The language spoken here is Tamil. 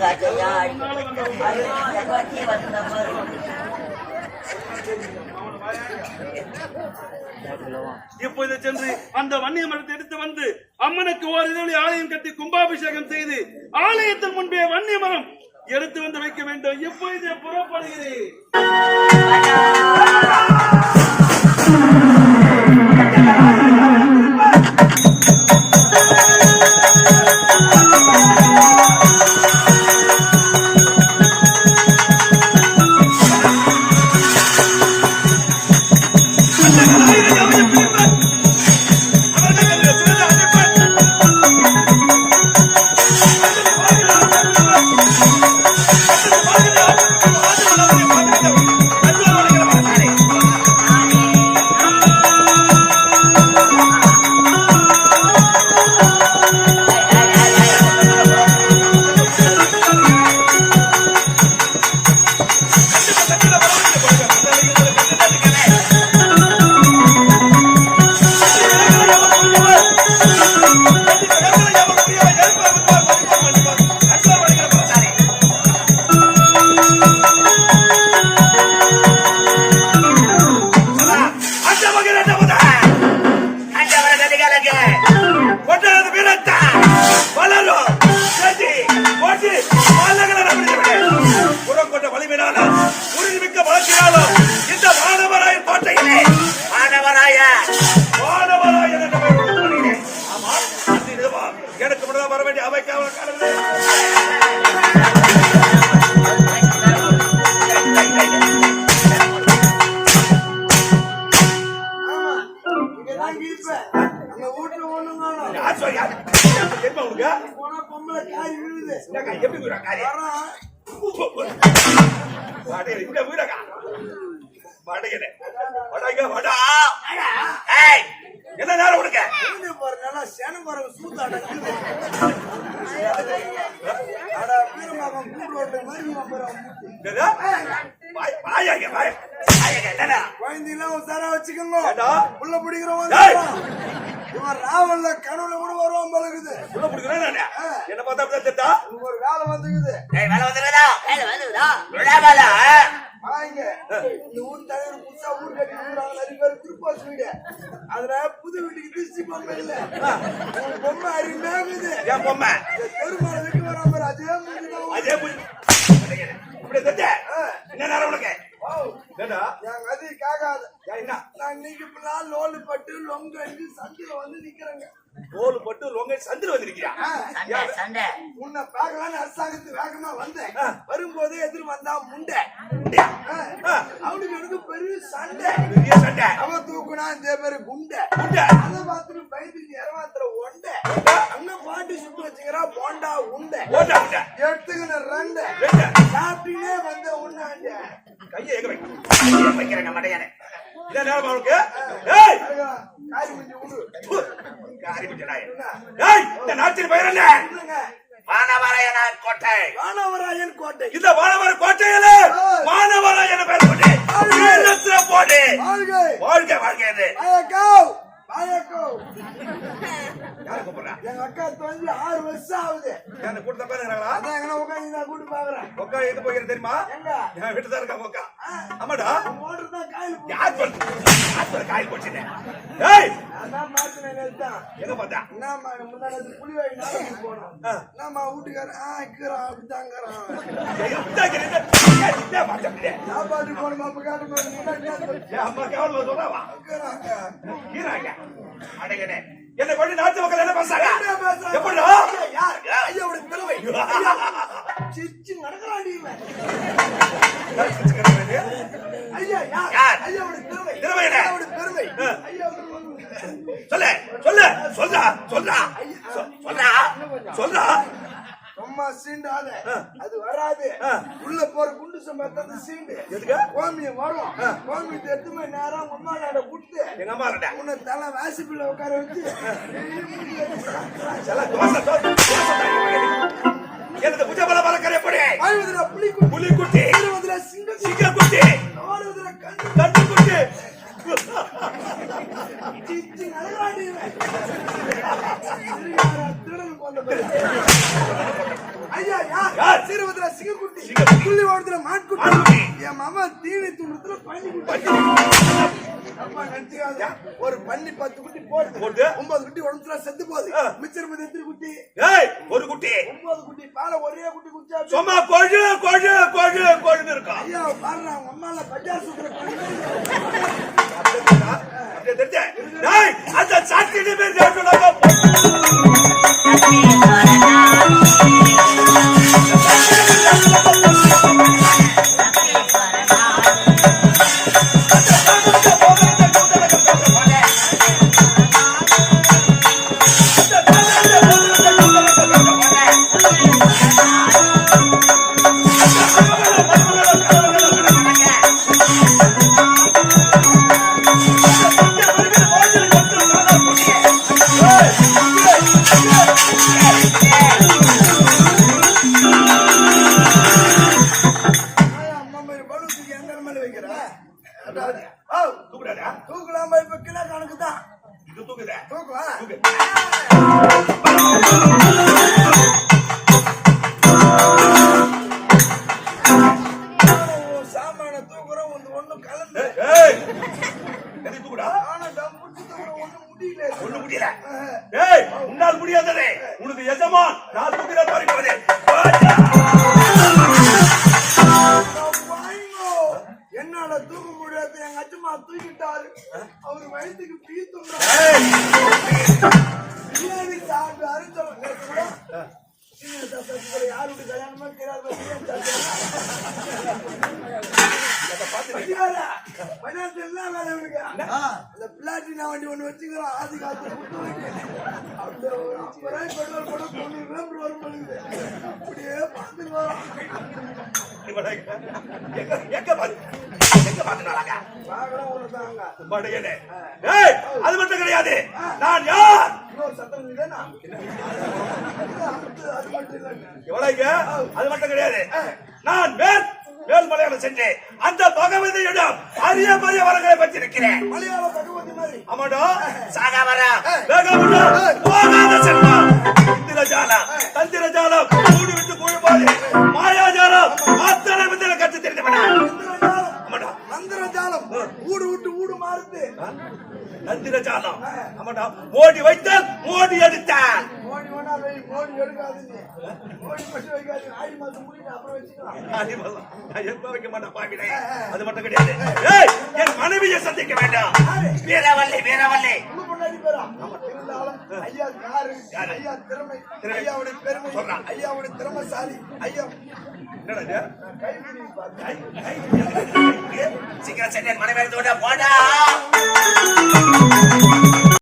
காய்ச்சல் வந்த பாரு இப்போது சென்று அந்த வன்னிய மரத்தை எடுத்து வந்து அம்மனுக்கு ஒரு இதழி ஆலயம் கட்டி கும்பாபிஷேகம் செய்து ஆலயத்தின் முன்பே வன்னிய மரம் எடுத்து வந்து வைக்க வேண்டும். இப்பொழுதே புறப்படுகிறேன். எனக்கு முன்னதாக வர வேண்டிய. என்னக்கா, எப்படி என்ன நேரம் உனக்கு வீடு பாரு, நல்லா சேனம் பாருங்க, என்னடா? குழந்தையெல்லாம் உசாரா வச்சுக்கோங்க. உள்ள. இவன் ராவல்ல கனவுல கூட வருவான் பழகுது உள்ள பிடிக்கிறேன். என்ன பார்த்தா? உனக்கு ஒரு வேலை வந்துக்குது வேலை வந்துருக்குதா? வேலை வந்துதா அதுல புது வீட்டுக்கு திருச்சி பொம்மை இல்ல பொம்மை அருமையாகுது என் பொம்மை. வராம அதே. வாடகைனே. இப்படி தெரிஞ்ச? என்ன நேரம் உனக்கு கேட்காது? நான் இன்னைக்கு இப்பெல்லாம் லோலு பட்டு லொங்கு அடிச்சு சந்தில வந்து நிக்கிறேங்க தோல் பட்டு லொங்கை சந்தில வந்திருக்கியா? சண்டை உன்னை பார்க்கலான்னு அரசாங்கத்து வேகமா வந்தேன். வரும்போது எதிர் வந்தா முண்டை. அவனுக்கு எனக்கு பெரிய சண்டை. பெரிய சண்டை. அவன் தூக்குனா இந்த பேரு குண்டை உண்டை. அதை பார்த்துட்டு பயந்து இரவாத்திர ஒண்டை. அங்க பாட்டி சுட்டு வச்சுக்கிறா போண்டா உண்டை. எடுத்துக்கின ரெண்டு. சாப்பிட்டுனே வந்த உண்டாண்ட. கையை எங்க வை. கையை வைக்கிறேங்க மடையானே. என்ன நேரம் அவனுக்கு? இந்த நாட்டின் பெயர் என்ன? கோட்டை. வானவராயன் கோட்டை. இந்த வானவர் கோட்டையில அதான் எங்கன்னா உட்காந்து நான் கூட்டு பாக்குறேன். உக்கா எங்க போகிறேன் தெரியுமா? என் வீட்டு தான் இருக்கா ஆமாடா. காயில் யார் சொல்லு யார் சொல்லு காய் போச்சுன்னு ஏய்! எங்க பார்த்தா? என்னம்மா முன்னாடி புளி வாங்கி போனோம். என்னம்மா வீட்டுக்காரன் ஆ இருக்கிறான் அப்படியே. சாப்பாட்டு போனோம் அப்ப காட்டும்போது முன்னாடி ஏன் அம்மா கேவலமா சொல்றாவா இருக்கிறாங்க ஈராங்க அடங்கனே என்ன கொண்டு நாட்டு மக்கள் என்ன பேசுறாங்க? எப்படிடா? சிச்சு நடக்கிறாடி. ஐயா யார் என்ன? ஐயாவுடைய பெருமை ஆ. ஐயாவுடைய சொல்லு சொல்லு சொல்றா சொல்றா சொல்றா சொல்றா சும்மா சீண்டாத அது வராது உள்ள போற குண்டு சம்பளத்தை சீண்டு எதுக்கு? கோமியம் வரும் கோமியத்தை எடுத்து போய் நேரம் அம்மா நாட விட்டு எங்க அம்மா கிட்ட உன்னை தலை வாசிப்பில் உட்கார வச்சு தோசை தோசை. எனது புஜபல பலக்கரை எப்படி வாழ்வதில் புலிக்குட்டி. புலிக்குட்டி. இருபதுல சிங்கம் சிங்கக்குட்டி. நாடுவதில் கண்டு கண்டுக்குட்டி சிச்சு பேரு. ஐயா யார்? சீரவத்துல சிங்கக்குட்டி. புள்ளி ஓடத்துல மான்குட்டி. என் மாமா தீனி துண்டத்துல பன்னிக்குட்டி அம்மா நினைச்சுக்காத ஒரு பன்னி பத்து குட்டி போடுது போட்டு. ஒன்பது குட்டி உடம்புல செத்து போகுது. மிச்சம் இருபது எத்தனை குட்டி? ஏய் ஒரு குட்டி. ஒன்பது குட்டி. பாலை ஒரே குட்டி குடிச்சா சும்மா கொழு கொழு கொழு கொழுன்னு இருக்கும் ஐயா பாருங்க அவங்க அம்மால பஜார் சுத்துற அப்படியே அந்த சாட்சி பேர் தூக்குறாடா தூக்கலாம இப்ப கிலோ கணக்கு தான் இது தூக்குதே. தூக்குவா? தூக்கு. சாமான தூக்குறோம் ஒன்று ஒண்ணும் கலந்து. தூக்குடா? ஆனா டம் பிடிச்சி தூக்குறோம் ஒண்ணும் முடியல. ஒண்ணு முடியல. ஏய் உன்னால் முடியாததே. உனக்கு எஜமான் நான் தூக்கிற பாருங்க. தூக்கிட்டாரு. அவர் வயசுக்கு பீ பிரியாணி சாப்பிட்டு நேத்து கல்யாணமா தெரியாது வண்டி ஒண்ணு வச்சுக்கிறோம் ஆதி காத்து அப்படியே பார்த்துட்டு வரோம் பாத்து எங்க அது மட்டும் கிடையாது. நான் யார்? இன்னொரு சத்தம் இல்லைன்னா அது மட்டும் இல்லைங்க எவ்வளவுங்க? அது மட்டும் கிடையாது. நான் மேல் மேல்மலையாளம் சென்று அந்த பகவதியிடம் அரிய பரிய வரங்களை பெற்றிருக்கிறேன். மலையாள பகவதி மாதிரி. ஆமாடா. சாகாவரா வேகமுடா போகாத செல்வம். இந்திரஜாலம். தந்திரஜாலம். கூடு விட்டு குழுப்பாது மாயாஜாலம் அத்தனை கற்று மந்திரஜாலம் அறிவெல்லாம். நான் எப்ப வைக்க மாட்டேன்? பாவினே. அது மட்டும் கிடையாது. என் மனைவியை சந்திக்க வேண்டாம். வீரவல்லி வீரவல்லி. ஐயா யாரு? ஐயா திறமை. ஐயாவுடைய பெருமை சொல்றான். ஐயாவுடைய திறமைசாலி ஐயா. சீக்கிரம் சென்னை மனைவி போடா